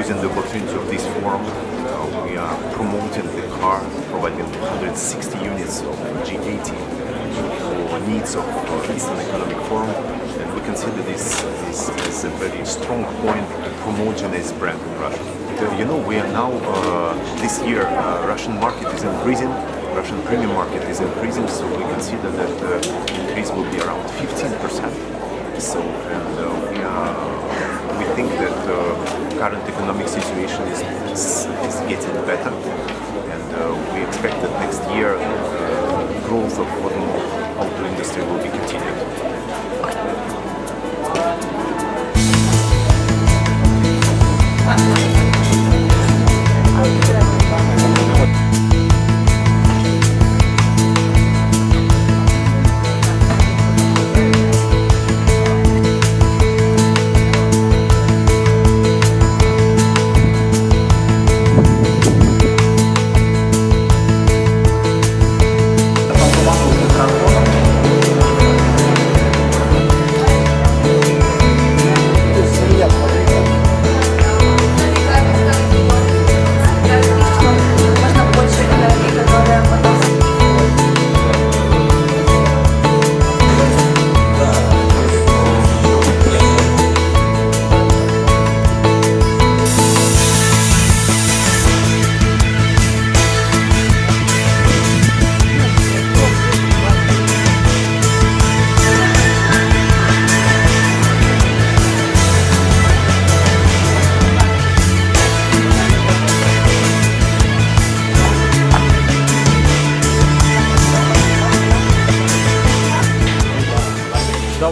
using the opportunity of this forum, uh, we are promoting the car, providing 160 units of G80 for needs of uh, Eastern Economic Forum, and we consider this, this as a very strong point to promote Chinese brand in Russia. You know, we are now uh, this year uh, Russian market is increasing. Russian premium market is increasing, so we consider that uh, increase will be around 15 percent. So, and we are, think that uh, current economic situation is, is, is getting better, and uh, we expect that next year uh, growth of automotive auto industry will be continued.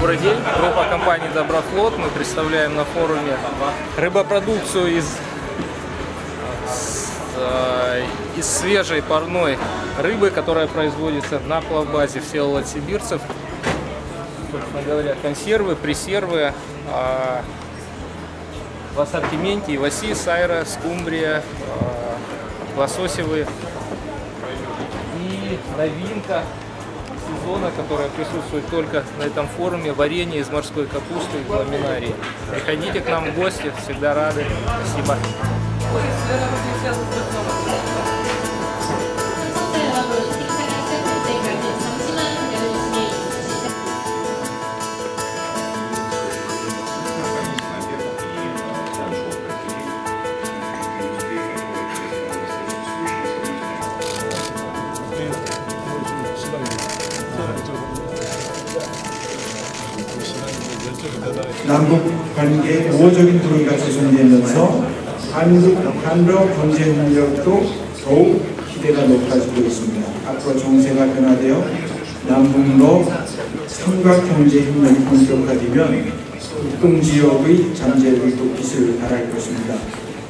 Добрый день, группа компании Доброфлот. Мы представляем на форуме рыбопродукцию из, э, из свежей парной рыбы, которая производится на плавбазе Всеволод Сибирцев. Собственно говоря, консервы, пресервы, а, в ассортименте иваси, сайра, скумбрия, а, лососевые и новинка сезона, которая присутствует только на этом форуме, варенье из морской капусты из ламинарии. Приходите к нам в гости, всегда рады. Спасибо. 남북 관계의 우호적인 분위기가 조성되면서 한국 한러 경제 협력도 더욱 기대가 높아지고 있습니다. 앞으로 정세가 변화되어 남북로 삼각 경제 협력이 본격화되면 북동 지역의 잠재력이 또 빛을 발할 것입니다.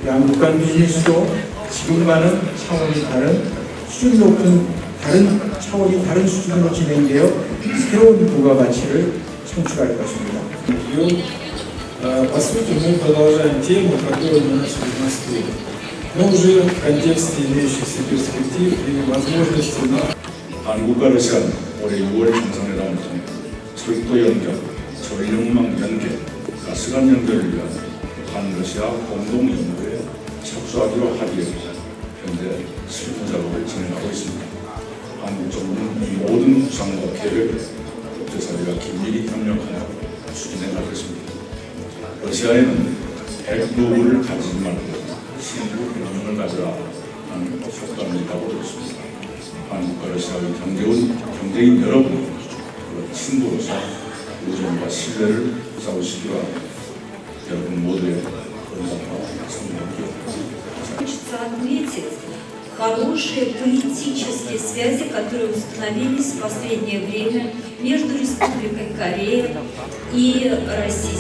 양국 간 비즈니스도 지금과는 차원이 다른 수준 높은 다른 차원이 다른 수준으로 진행되어 새로운 부가가치를 창출할 것입니다. Э, По сути, мы продолжаем тему, которую мы начали в Москве. Но уже в контексте имеющихся перспектив и возможностей на 한국과 러시아는 올해 6월 정상회담을 통해 철도 연결, 전력망 연계, 가스관 연결을 위한 한러시아 공동 임무에 착수하기로 합의했고 현재 실무 작업을 진행하고 있습니다. 한국 정부는 이 모든 구상과 계획을 국제사회가 긴밀히 협력하여 추진해 나가겠습니다. 러시아에는 핵무기를 가지지 말고 신구 균형을 가져라 하는 속담이 있다고 들었습니다. 한국과 러시아의 경제원, 경제인 여러분, 그 친구로서 우정과 신뢰를 쌓으시기 바랍니다. 여러분 모두의 건강과 성공을 기원합니다. Хорошие политические связи, которые установились в последнее время между Республикой Корея и Россией.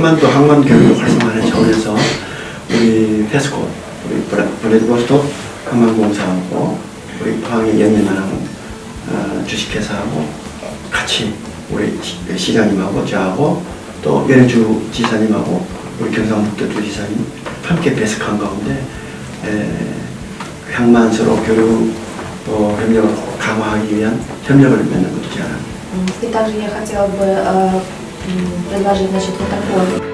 항만도 항만 교육을 활성화하는 차원에서 우리 페스코, 우리 블라- 블레드버스토 항만공사하고 우리 포항의 연예만한 어, 주식회사하고 같이 우리 시- 시장님하고 저하고 또 연주 지사님하고 우리 경상북도 주지사님 함께 배석한 가운데 에, 향만서로 교류 어, 협력을 강화하기 위한 협력을 맺는 것도 제안합니다. М, И также я хотела бы э, м, предложить значит, вот такое.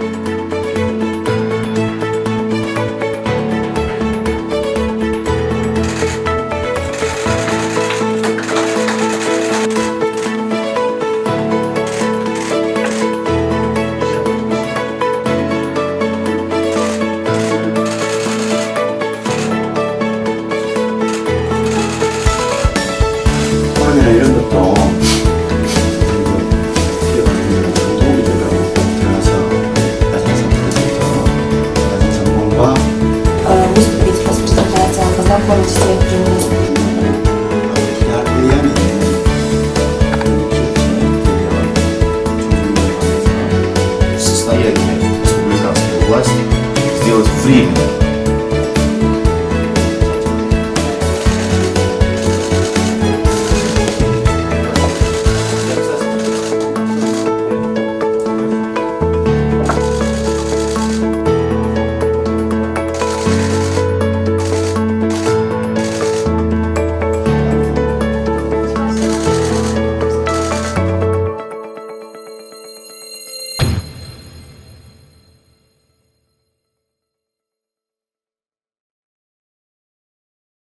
was free.